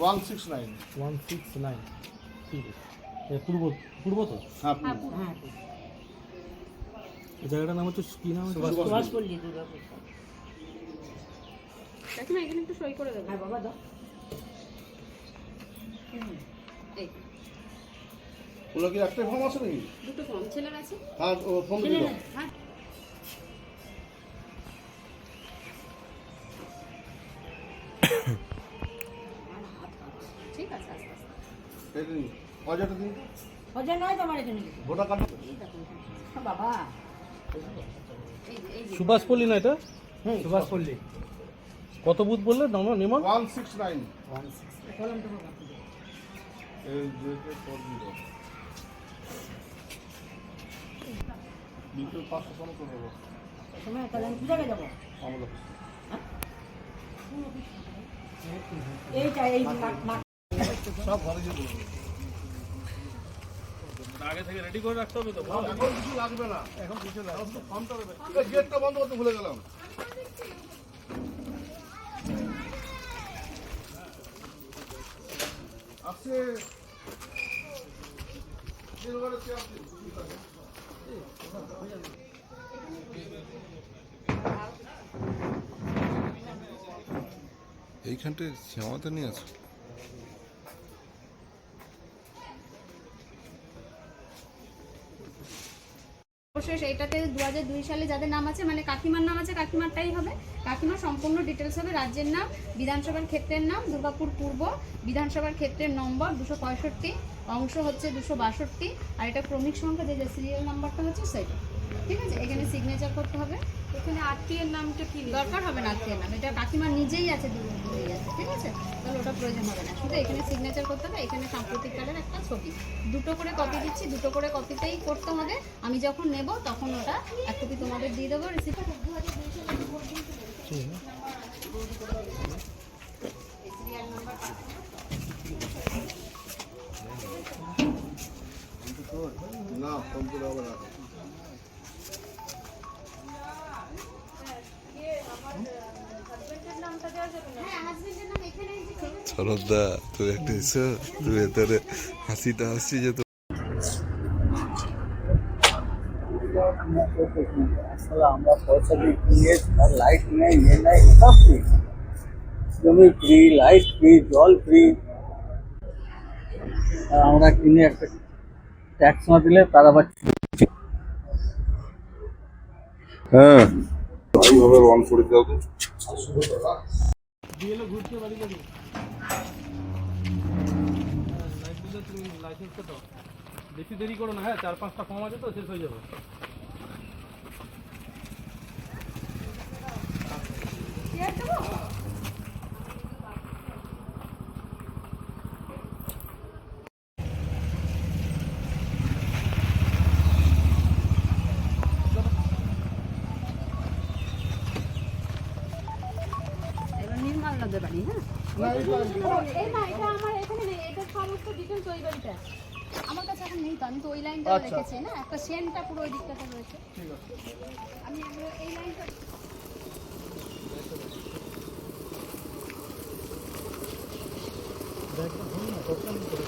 One six nine. One six nine. ঠিক আছে। পূর্ব পূর্ব তো? হ্যাঁ হ্যাঁ এই জায়গাটার নাম হচ্ছে কি নাম সুভাষপল্লী দুর্গাপুর কাকিমা এখানে একটু সই করে দেবে হ্যাঁ বাবা দাও। এই। ওগুলো কি একটাই ফর্ম আছে নাকি? দুটো ফর্ম ছেলের আছে? হ্যাঁ ও ফর্ম দিল হ্যাঁ। এই দিন অজয় নয় তোমার এখানে। ভোটার কার্ড হ্যাঁ, বাবা। সুভাষপল্লী না এটা সুভাষপল্লী কত বুথ বললে? নম নিমন? One six nine. কলম তো বাবা এই যে যে ফর্ম দিল। বিকেল পাঁচটা সময় করে দেবো সময় তাহলে আমি পূজাকে যাব? আমাদের এইটা এই মাঠ সব ঘরে গিয়ে আগে থেকে রেডি করে রাখতে হবে তো? এখন কিছু লাগবে না। এখন কিছু লাগবে। এখন তো ফর্মটা দেবে। এই গেটটা বন্ধ করতে ভুলে গেলাম। আসছে। এইখানটায় শ্যামাতে নিয়ে আসো অবশ্যই সেইটাতে দু হাজার দুই সালে যাদের নাম আছে মানে কাকিমার নাম আছে, কাকিমারটাই হবে। কাকিমার সম্পূর্ণ ডিটেলস হবে রাজ্যের নাম, বিধানসভার ক্ষেত্রের নাম, দুর্গাপুর পূর্ব, বিধানসভার ক্ষেত্রের নম্বর দুশো পঁয়ষট্টি, অংশ হচ্ছে দুশো বাষট্টি, আর এটা ক্রমিক সংখ্যা, যে যে সিরিয়াল নাম্বারটা হচ্ছে সেটা। ঠিক আছে এখানে সিগনেচার করতে হবে। এখানে আত্মীয়ের নামটা কি দরকার হবে না আত্মীয় নাম এটা কাকিমার নিজেই আছে দূরে- আছে ঠিক আছে? তাহলে ওটা প্রয়োজন হবে না। শুধু এখানে সিগনেচার করতে হবে এখানে সাম্প্রতিককালের একটা ছবি। দুটো করে কপি দিচ্ছি দুটো করে কপিতেই করতে হবে। আমি যখন নেব তখন ওটা এক কপি তোমাদের দিয়ে দেবো রিসিপ্ট না। শরৎদা তুই একটা এসো তুই তোর হাসিটা হাসি যে তো আসলে আমরা পয়সা দিয়ে কিনে আর লাইট নেই ইয়ে নেই সব ফ্রি জমি ফ্রি লাইট ফ্রি জল ফ্রি আর আমরা কিনে একটা ট্যাক্স না দিলে তারা আবার হ্যাঁ। এইভাবে অন করে দাও তো। ঘুরতে বাড়ি যাবি লাইট দিলে তুমি লাইসেন্স দাও। বেশি দেরি করো না হ্যাঁ চার পাঁচটা ফর্ম আছে তো, শেষ হয়ে যাবে। ওই বাড়িতে হ্যাঁ আমার কাছে এখন নেই তো আমি তো ওই লাইনটা আচ্ছা। রেখেছি না? একটা সেনটা পুরো ওই দিকটাতে রয়েছে। আমি এই লাইনটা ধরুন না